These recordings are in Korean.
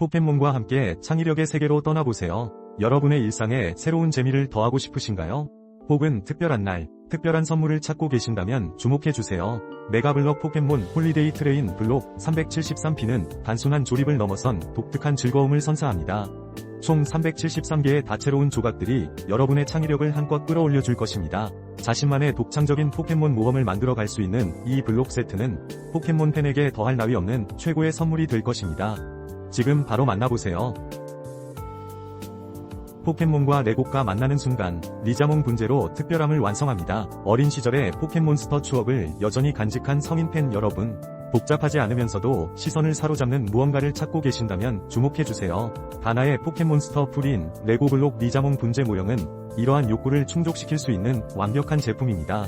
포켓몬과 함께 창의력의 세계로 떠나보세요. 여러분의 일상에 새로운 재미를 더하고 싶으신가요? 혹은 특별한 날, 특별한 선물을 찾고 계신다면 주목해주세요. 메가블럭 포켓몬 홀리데이 트레인 블록 373P는 단순한 조립을 넘어선 독특한 즐거움을 선사합니다. 총 373개의 다채로운 조각들이 여러분의 창의력을 한껏 끌어올려 줄 것입니다. 자신만의 독창적인 포켓몬 모험을 만들어 갈 수 있는 이 블록 세트는 포켓몬 팬에게 더할 나위 없는 최고의 선물이 될 것입니다. 지금 바로 만나보세요. 포켓몬과 레고가 만나는 순간 리자몽 분재로 특별함을 완성합니다. 어린 시절의 포켓몬스터 추억을 여전히 간직한 성인 팬 여러분 복잡하지 않으면서도 시선을 사로잡는 무언가를 찾고 계신다면 주목해주세요. 다나의 포켓몬스터 풀인 레고블록 리자몽 분재 모형은 이러한 욕구를 충족시킬 수 있는 완벽한 제품입니다.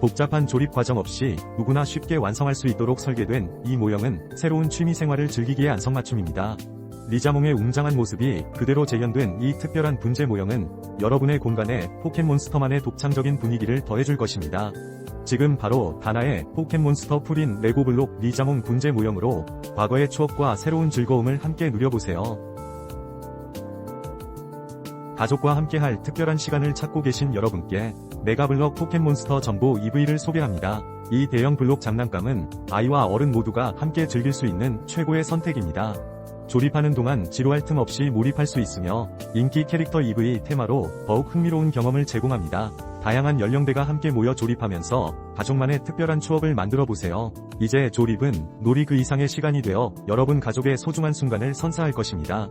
복잡한 조립 과정 없이 누구나 쉽게 완성할 수 있도록 설계된 이 모형은 새로운 취미 생활을 즐기기에 안성맞춤입니다. 리자몽의 웅장한 모습이 그대로 재현된 이 특별한 분재 모형은 여러분의 공간에 포켓몬스터만의 독창적인 분위기를 더해줄 것입니다. 지금 바로 다나의 포켓몬스터 풀인 레고블록 리자몽 분재 모형으로 과거의 추억과 새로운 즐거움을 함께 누려보세요. 가족과 함께할 특별한 시간을 찾고 계신 여러분께 메가블럭 포켓몬스터 전보 EV를 소개합니다. 이 대형 블록 장난감은 아이와 어른 모두가 함께 즐길 수 있는 최고의 선택입니다. 조립하는 동안 지루할 틈 없이 몰입할 수 있으며 인기 캐릭터 EV 테마로 더욱 흥미로운 경험을 제공합니다. 다양한 연령대가 함께 모여 조립하면서 가족만의 특별한 추억을 만들어 보세요. 이제 조립은 놀이 그 이상의 시간이 되어 여러분 가족의 소중한 순간을 선사할 것입니다.